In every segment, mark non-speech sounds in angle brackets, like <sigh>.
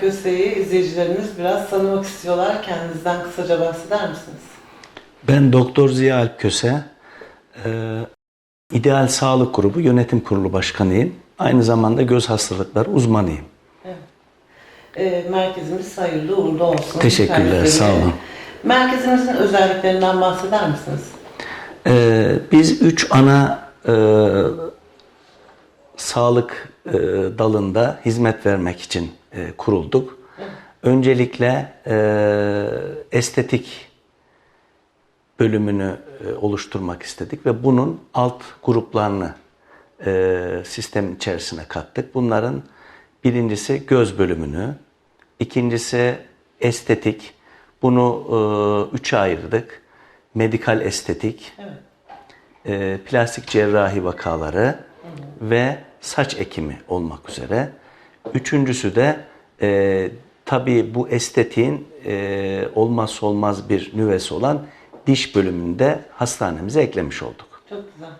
Alp Köse'yi izleyicilerimiz biraz tanımak istiyorlar. Kendinizden kısaca bahseder misiniz? Ben Doktor Ziya Alp Köse, e, İdeal Sağlık Grubu Yönetim Kurulu Başkanıyım. Aynı zamanda göz hastalıkları uzmanıyım. Ee, merkezimiz hayırlı uğurlu olsun. Teşekkürler, sağ olun. Merkezimizin özelliklerinden bahseder misiniz? E, biz üç ana e, sağlık e, dalında hizmet vermek için e, kurulduk. Öncelikle e, estetik bölümünü e, oluşturmak istedik ve bunun alt gruplarını e, sistem içerisine kattık. Bunların birincisi göz bölümünü, ikincisi estetik. Bunu e, üçe ayırdık. Medikal estetik, Evet. e, plastik cerrahi vakaları ve saç ekimi olmak üzere. Üçüncüsü de e, tabii bu estetiğin e, olmazsa olmaz bir nüvesi olan diş bölümünde hastanemize eklemiş olduk. Çok güzel.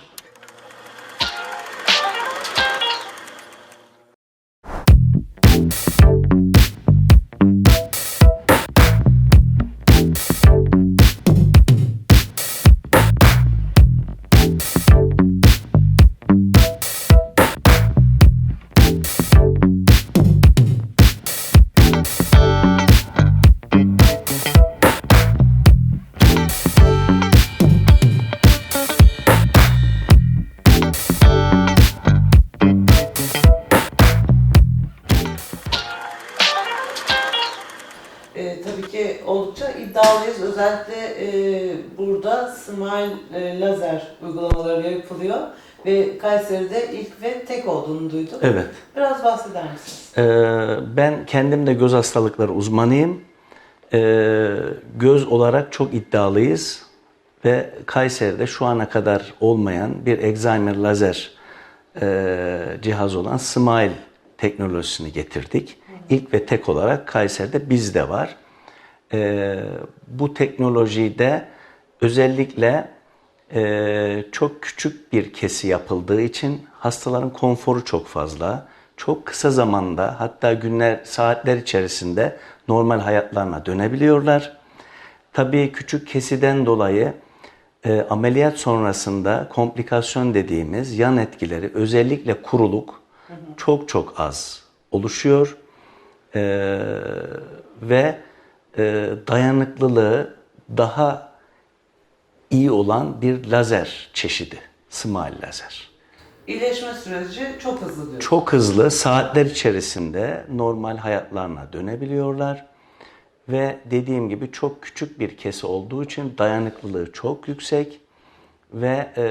Burada smile e, lazer uygulamaları yapılıyor ve Kayseri'de ilk ve tek olduğunu duyduk. Evet. Biraz bahseder misiniz? Ee, ben kendim de göz hastalıkları uzmanıyım. Ee, göz olarak çok iddialıyız ve Kayseri'de şu ana kadar olmayan bir Excimer lazer e, cihaz olan Smile teknolojisini getirdik. İlk ve tek olarak Kayseri'de bizde var. Ee, bu teknolojide özellikle e, çok küçük bir kesi yapıldığı için hastaların konforu çok fazla. Çok kısa zamanda hatta günler, saatler içerisinde normal hayatlarına dönebiliyorlar. Tabii küçük kesiden dolayı e, ameliyat sonrasında komplikasyon dediğimiz yan etkileri özellikle kuruluk çok çok az oluşuyor. E, ve e, dayanıklılığı daha iyi olan bir lazer çeşidi. Smile lazer. İyileşme süreci çok hızlı diyor. Çok hızlı saatler içerisinde normal hayatlarına dönebiliyorlar. Ve dediğim gibi çok küçük bir kesi olduğu için dayanıklılığı çok yüksek. Ve e,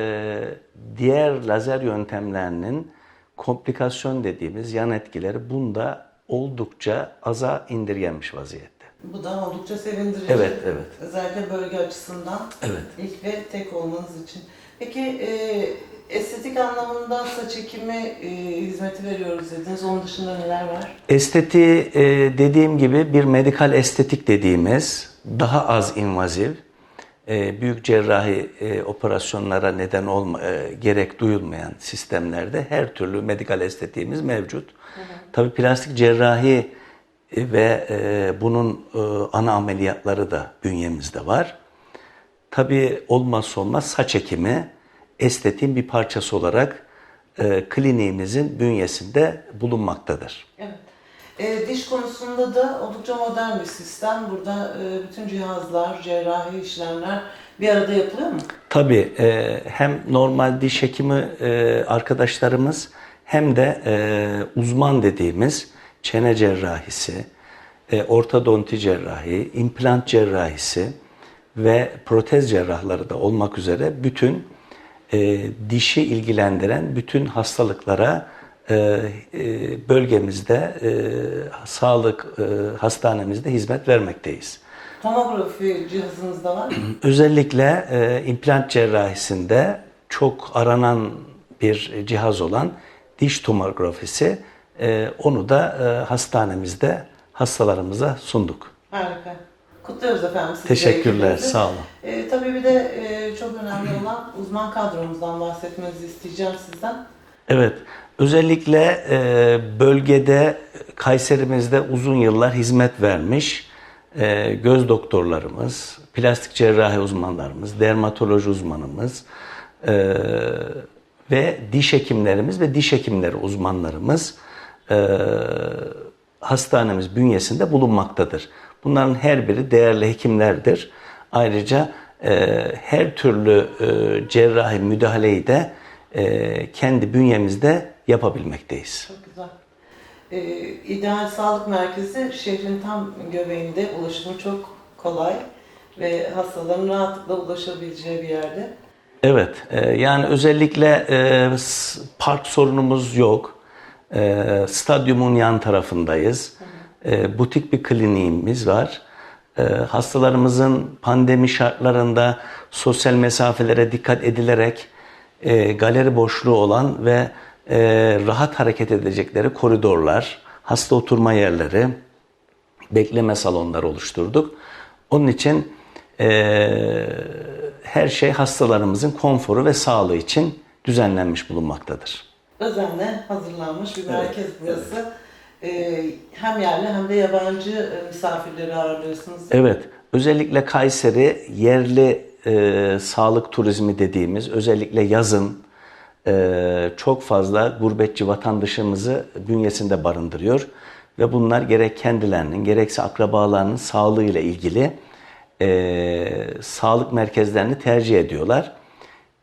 diğer lazer yöntemlerinin komplikasyon dediğimiz yan etkileri bunda oldukça aza indirgenmiş vaziyette. Bu da oldukça sevindirici. Evet, evet. Özellikle bölge açısından Evet. ilk ve tek olmanız için. Peki e, estetik anlamında saç ekimi e, hizmeti veriyoruz dediniz. Onun dışında neler var? Estetiği e, dediğim gibi bir medikal estetik dediğimiz daha az invaziv, e, büyük cerrahi e, operasyonlara neden olma, e, gerek duyulmayan sistemlerde her türlü medikal estetiğimiz mevcut. Tabii plastik cerrahi ve e, bunun e, ana ameliyatları da bünyemizde var. Tabii olmazsa olmaz saç ekimi estetiğin bir parçası olarak e, kliniğimizin bünyesinde bulunmaktadır. Evet. E, diş konusunda da oldukça modern bir sistem. Burada e, bütün cihazlar, cerrahi işlemler bir arada yapılıyor mu? Tabii e, hem normal diş hekimi e, arkadaşlarımız hem de e, uzman dediğimiz çene cerrahisi, e, ortodonti cerrahi, implant cerrahisi ve protez cerrahları da olmak üzere bütün e, dişi ilgilendiren bütün hastalıklara e, e, bölgemizde, e, sağlık e, hastanemizde hizmet vermekteyiz. Tomografi cihazınız da var mı? <clears throat> Özellikle e, implant cerrahisinde çok aranan bir cihaz olan diş tomografisi, e, onu da e, hastanemizde hastalarımıza sunduk. Harika. Kutluyoruz efendim sizi. Teşekkürler, sağ olun. E, tabii bir de e, çok önemli olan <clears throat> uzman kadromuzdan bahsetmenizi isteyeceğim sizden. Evet, Özellikle e, bölgede Kayserimizde uzun yıllar hizmet vermiş e, göz doktorlarımız, plastik cerrahi uzmanlarımız, dermatoloji uzmanımız e, ve diş hekimlerimiz ve diş hekimleri uzmanlarımız hastanemiz bünyesinde bulunmaktadır. Bunların her biri değerli hekimlerdir. Ayrıca e, her türlü e, cerrahi müdahaleyi de e, kendi bünyemizde yapabilmekteyiz. Çok güzel. Ee, İdeal Sağlık Merkezi şehrin tam göbeğinde ulaşımı çok kolay ve hastaların rahatlıkla ulaşabileceği bir yerde. Evet, e, yani özellikle e, park sorunumuz yok. E, stadyumun yan tarafındayız. E, butik bir kliniğimiz var. E, hastalarımızın pandemi şartlarında sosyal mesafelere dikkat edilerek e, galeri boşluğu olan ve e, rahat hareket edecekleri koridorlar, hasta oturma yerleri, bekleme salonları oluşturduk. Onun için eee, her şey hastalarımızın konforu ve sağlığı için düzenlenmiş bulunmaktadır. Özenle hazırlanmış bir merkez burası. Ee, hem yerli hem de yabancı e, misafirleri ağırlıyorsunuz. Evet, özellikle Kayseri yerli eee, sağlık turizmi dediğimiz özellikle yazın eee, çok fazla gurbetçi vatandaşımızı bünyesinde barındırıyor ve bunlar gerek kendilerinin gerekse akrabalarının sağlığıyla ilgili eee, sağlık merkezlerini tercih ediyorlar.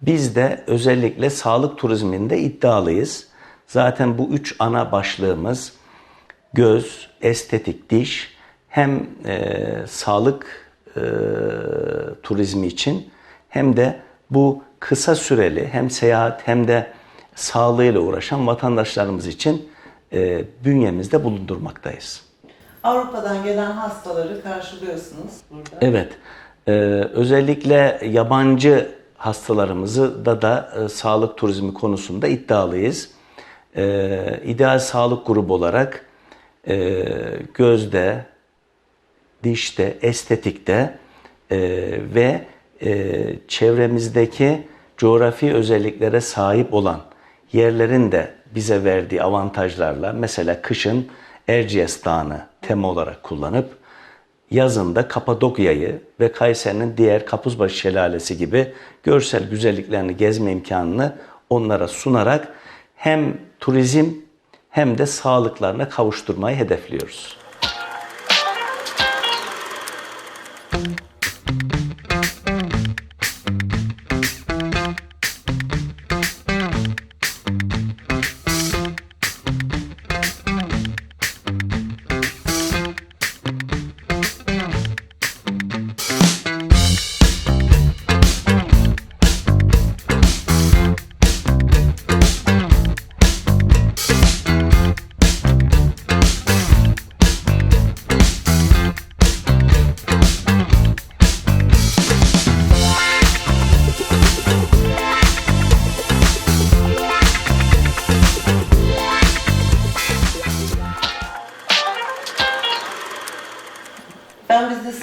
Biz de özellikle sağlık turizminde iddialıyız. Zaten bu üç ana başlığımız göz, estetik, diş hem e, sağlık e, turizmi için hem de bu kısa süreli hem seyahat hem de sağlığıyla uğraşan vatandaşlarımız için e, bünyemizde bulundurmaktayız. Avrupa'dan gelen hastaları karşılıyorsunuz burada. Evet, e, özellikle yabancı hastalarımızı da da e, sağlık turizmi konusunda iddialıyız. E, ideal sağlık grubu olarak e, gözde, dişte, estetikte e, ve e, çevremizdeki coğrafi özelliklere sahip olan yerlerin de bize verdiği avantajlarla mesela kışın Erciyes Dağı'nı tema olarak kullanıp yazında Kapadokya'yı ve Kayseri'nin diğer Kapuzbaşı Şelalesi gibi görsel güzelliklerini gezme imkanını onlara sunarak hem turizm hem de sağlıklarına kavuşturmayı hedefliyoruz.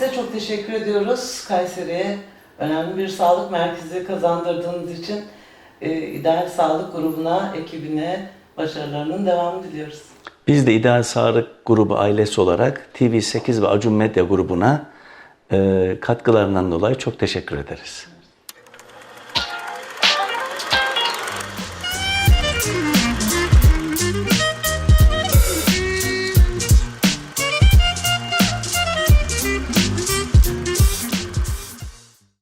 Size çok teşekkür ediyoruz Kayseri'ye. Önemli bir sağlık merkezi kazandırdığınız için e, İdeal Sağlık grubuna, ekibine başarılarının devamını diliyoruz. Biz de İdeal Sağlık Grubu ailesi olarak TV8 ve Acun Medya grubuna e, katkılarından dolayı çok teşekkür ederiz.